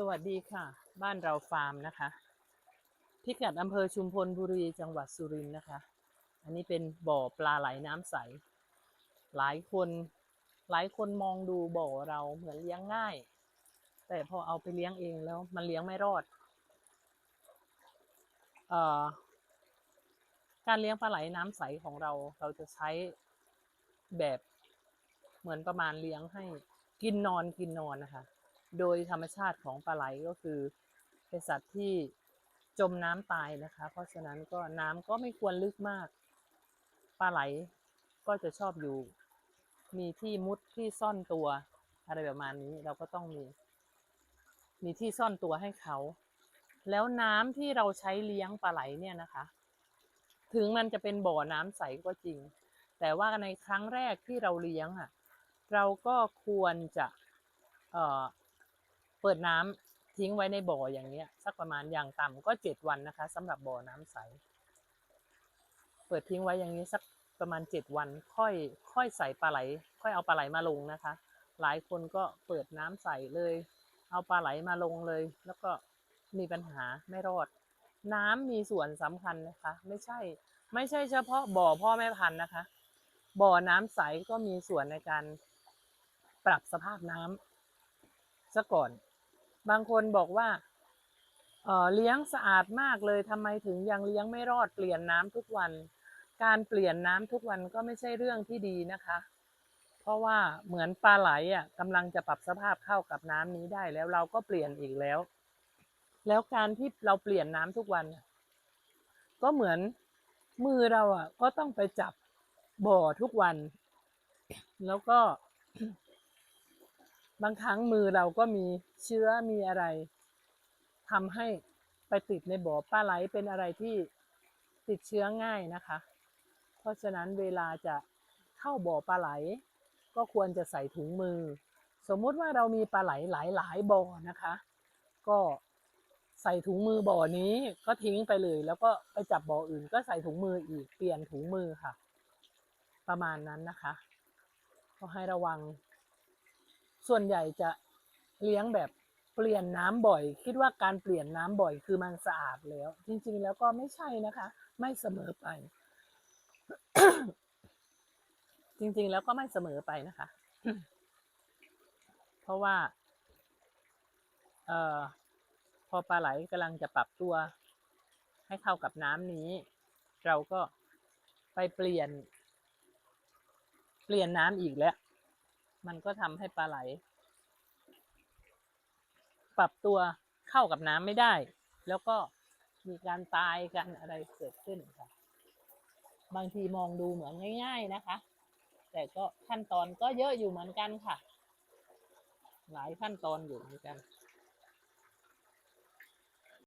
สวัสดีค่ะ บ้านเราฟาร์มนะคะ พิกัดอำเภอชุมพลบุรีจังหวัดสุรินทร์นะคะ อันนี้เป็นบ่อปลาไหลน้ำใส หลายคน หลายคนมองดูบ่อเราเหมือนเลี้ยงง่าย แต่พอเอาไปเลี้ยงเองแล้วมันเลี้ยงไม่รอดออการเลี้ยงปลาไหลน้ำใสของเราเราจะใช้แบบเหมือนประมาณเลี้ยงให้กินนอนกินนอนนะคะ โดยธรรมชาติของปลาไหลก็คือเป็นสัตว์ที่จมน้ำตายนะคะ เพราะฉะนั้นก็น้ำก็ไม่ควรลึกมาก ปลาไหลก็จะชอบอยู่ มีที่มุดที่ซ่อนตัว อะไรประมาณนี้เราก็ต้องมี มีที่ซ่อนตัวให้เขา แล้วน้ำที่เราใช้เลี้ยงปลาไหลเนี่ยนะคะ ถึงมันจะเป็นบ่อน้ำใสก็จริง แต่ว่าในครั้งแรกที่เราเลี้ยงอะ เราก็ควรจะ เอ่อ เปิดน้ำทิ้งไว้ในบ่ออย่างเนี้ย สักประมาณอย่างต่ำก็เจ็ดวันนะคะสำหรับบ่อน้ำใส เปิดทิ้งไว้อย่างนี้สักประมาณเจ็ดวัน ค่อย ค่อยใส่ปลาไหล ค่อยเอาปลาไหลมาลงนะคะ หลายคนก็เปิดน้ำใส่เลย เอาปลาไหลมาลงเลย แล้วก็มีปัญหาไม่รอด น้ำมีส่วนสำคัญนะคะ ไม่ใช่ ไม่ใช่เฉพาะบ่อพ่อแม่พันธุ์นะคะ บ่อน้ำใสก็มีส่วนในการปรับสภาพน้ำซะก่อน บางคนบอกว่าเออเลี้ยงสะอาดมากเลยทำไมถึงยังเลี้ยงไม่รอดเปลี่ยนน้ำทุกวัน การเปลี่ยนน้ำทุกวันก็ไม่ใช่เรื่องที่ดีนะคะ เพราะว่าเหมือนปลาไหลอะกำลังจะปรับสภาพเข้ากับน้ำนี้ได้แล้วเราก็เปลี่ยนอีกแล้ว แล้วการที่เราเปลี่ยนน้ำทุกวัน ก็เหมือนมือเราอะก็ต้องไปจับบ่อทุกวัน แล้วก็ บางครั้งมือเราก็มีเชื้อมีอะไรทำให้ไปติดในบ่อปลาไหลเป็นอะไรที่ติดเชื้อง่ายนะคะ เพราะฉะนั้นเวลาจะเข้าบ่อปลาไหล ก็ควรจะใส่ถุงมือ สมมุติว่าเรามีปลาไหลหลายหลายบ่อนะคะ ก็ใส่ถุงมือบ่อนี้ก็ทิ้งไปเลย แล้วก็ไปจับบ่ออื่น ก็ใส่ถุงมืออีกเปลี่ยนถุงมือค่ะ ประมาณนั้นนะคะ ก็ให้ระวัง ส่วนใหญ่จะเลี้ยงแบบเปลี่ยนน้ำบ่อย คิดว่าการเปลี่ยนน้ำบ่อยคือมันสะอาดแล้ว จริง ๆ แล้วก็ไม่ใช่นะคะ ไม่เสมอไป จริง ๆ แล้วก็ไม่เสมอไปนะคะ เพราะว่า เอ่อ พอปลาไหลกำลังจะปรับตัว ให้เข้ากับน้ำนี้ เราก็ไปเปลี่ยน เปลี่ยนน้ำอีกแล้ว มันก็ทำให้ปลาไหล ปรับตัวเข้ากับน้ำไม่ได้ แล้วก็มีการตายกันอะไรเกิดขึ้นค่ะ บางทีมองดูเหมือนง่าย ๆนะคะ แต่ก็ขั้นตอนก็เยอะอยู่เหมือนกันค่ะ หลายขั้นตอนอยู่เหมือนกัน